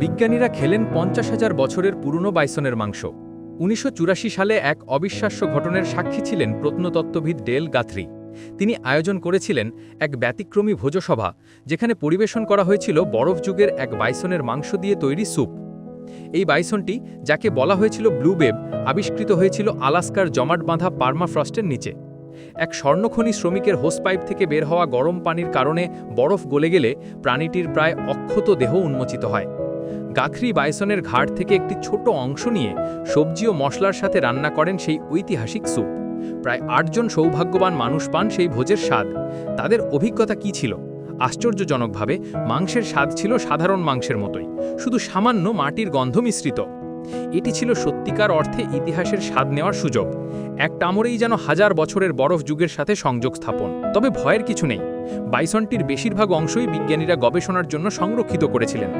বিজ্ঞানীরা খেলেন পঞ্চাশ হাজার বছরের পুরনো বাইসনের মাংস। উনিশশো চুরাশি সালে এক অবিশ্বাস্য ঘটনের সাক্ষী ছিলেন প্রত্নতত্ত্ববিদ ডেল গাথরি তিনি আয়োজন করেছিলেন এক ব্যতিক্রমী ভোজসভা, যেখানে পরিবেশন করা হয়েছিল বরফ যুগের এক বাইসনের মাংস দিয়ে তৈরি স্যুপ। এই বাইসনটি, যাকে বলা হয়েছিল ব্লুবেব আবিষ্কৃত হয়েছিল আলাস্কার জমাট বাঁধা পার্মাফ্রস্টের নিচে। এক স্বর্ণখনি শ্রমিকের হোসপাইপ থেকে বের হওয়া গরম পানির কারণে বরফ গলে গেলে প্রাণীটির প্রায় অক্ষত দেহ উন্মোচিত হয়। গাখরি বাইসনের ঘাট থেকে একটি ছোট অংশ নিয়ে সবজি ও মশলার সাথে রান্না করেন সেই ঐতিহাসিক স্যুপ। প্রায় আটজন সৌভাগ্যবান মানুষ পান সেই ভোজের স্বাদ। তাদের অভিজ্ঞতা কি ছিল? আশ্চর্যজনকভাবে, মাংসের স্বাদ ছিল সাধারণ মাংসের মতোই, শুধু সামান্য মাটির গন্ধ মিশ্রিত। এটি ছিল সত্যিকার অর্থে ইতিহাসের স্বাদ নেওয়ার সুযোগ। এক টামরেই যেন হাজার বছরের বরফ যুগের সাথে সংযোগ স্থাপন। তবে ভয়ের কিছু নেই। বাইসনটির বেশিরভাগ অংশই বিজ্ঞানীরা গবেষণার জন্য সংরক্ষিত করেছিলেন।